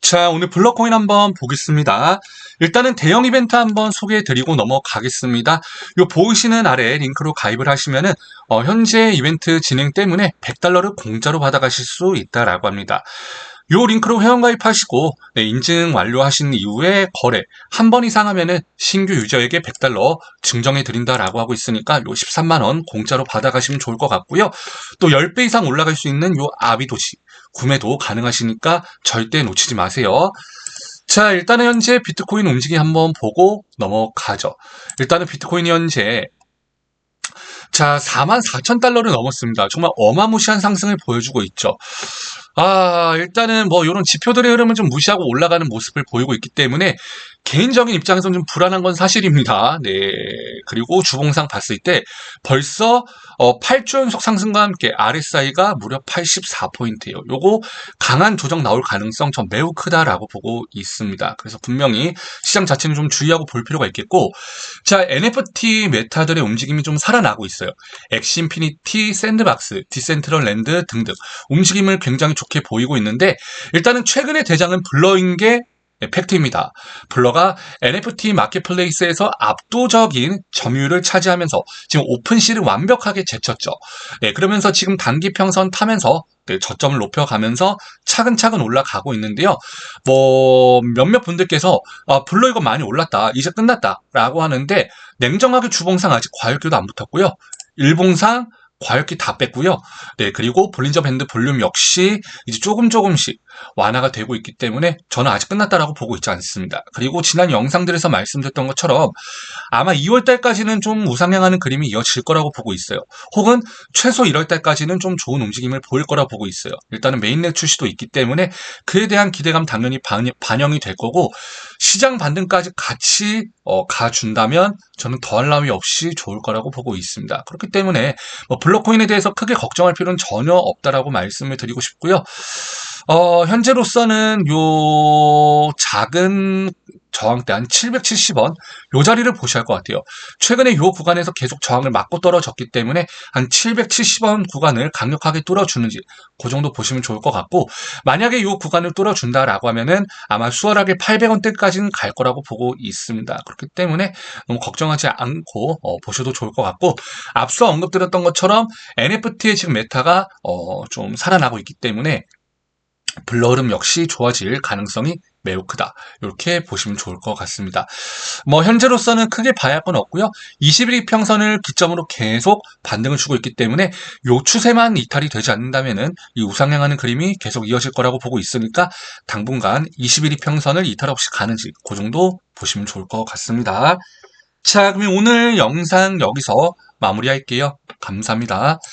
자, 오늘 블록코인 한번 보겠습니다. 일단은 대형 이벤트 한번 소개해드리고 넘어가겠습니다. 요 보이시는 아래 링크로 가입을 하시면은 어, 현재 이벤트 진행 때문에 100달러를 공짜로 받아가실 수 있다라고 합니다. 요 링크로 회원가입하시고 네, 인증 완료하신 이후에 거래 한 번 이상 하면은 신규 유저에게 100달러 증정해 드린다라고 하고 있으니까 요 13만 원 공짜로 받아가시면 좋을 것 같고요. 또 10배 이상 올라갈 수 있는 요 아비도시 구매도 가능하시니까 절대 놓치지 마세요. 자, 일단은 현재 비트코인 움직임 한번 보고 넘어가죠. 일단은 비트코인이 현재 자, 4만 4천 달러를 넘었습니다. 정말 어마무시한 상승을 보여주고 있죠. 아, 일단은 뭐 이런 지표들의 흐름은 좀 무시하고 올라가는 모습을 보이고 있기 때문에 개인적인 입장에서는 좀 불안한 건 사실입니다. 네. 그리고 주봉상 봤을 때 벌써 어, 8주 연속 상승과 함께 RSI가 무려 84포인트예요. 요거 강한 조정 나올 가능성 전 매우 크다라고 보고 있습니다. 그래서 분명히 시장 자체는 좀 주의하고 볼 필요가 있겠고 자, NFT 메타들의 움직임이 좀 살아나고 있어요. 엑시인피니티, 샌드박스, 디센트럴 랜드 등등 움직임을 굉장히 좋게 보이고 있는데 일단은 최근의 대장은 블러인 게 팩트입니다. 블러가 NFT 마켓플레이스에서 압도적인 점유율을 차지하면서 지금 오픈시를 완벽하게 제쳤죠. 네, 그러면서 지금 단기 평선 타면서 네, 저점을 높여가면서 차근차근 올라가고 있는데요. 뭐 몇몇 분들께서 아, 블러 이거 많이 올랐다, 이제 끝났다라고 하는데 냉정하게 주봉상 아직 과열기도 안 붙었고요. 일봉상 과열기 다 뺐고요. 네, 그리고 볼린저 밴드 볼륨 역시 이제 조금 조금씩 완화가 되고 있기 때문에 저는 아직 끝났다라고 보고 있지 않습니다. 그리고 지난 영상들에서 말씀드렸던 것처럼 아마 2월 달까지는 좀 우상향하는 그림이 이어질 거라고 보고 있어요. 혹은 최소 1월 달까지는 좀 좋은 움직임을 보일 거라고 보고 있어요. 일단은 메인넷 출시도 있기 때문에 그에 대한 기대감 당연히 반, 반영이 될 거고 시장 반등까지 같이 어, 가준다면 저는 더할 나위 없이 좋을 거라고 보고 있습니다. 그렇기 때문에 뭐 블록코인에 대해서 크게 걱정할 필요는 전혀 없다라고 말씀을 드리고 싶고요. 어, 현재로서는 요 작은 저항대 한 770원 요 자리를 보셔야 할 것 같아요. 최근에 요 구간에서 계속 저항을 맞고 떨어졌기 때문에 한 770원 구간을 강력하게 뚫어주는지 그 정도 보시면 좋을 것 같고 만약에 요 구간을 뚫어준다라고 하면은 아마 수월하게 800원대까지는 갈 거라고 보고 있습니다. 그렇기 때문에 너무 걱정하지 않고 어, 보셔도 좋을 것 같고 앞서 언급드렸던 것처럼 NFT의 지금 메타가 어, 좀 살아나고 있기 때문에 블러름 역시 좋아질 가능성이 매우 크다. 이렇게 보시면 좋을 것 같습니다. 뭐 현재로서는 크게 봐야 할 건 없고요. 21일 평선을 기점으로 계속 반등을 주고 있기 때문에 요 추세만 이탈이 되지 않는다면은 이 우상향하는 그림이 계속 이어질 거라고 보고 있으니까 당분간 21일 평선을 이탈 없이 가는지 그 정도 보시면 좋을 것 같습니다. 자, 그러면 오늘 영상 여기서 마무리할게요. 감사합니다.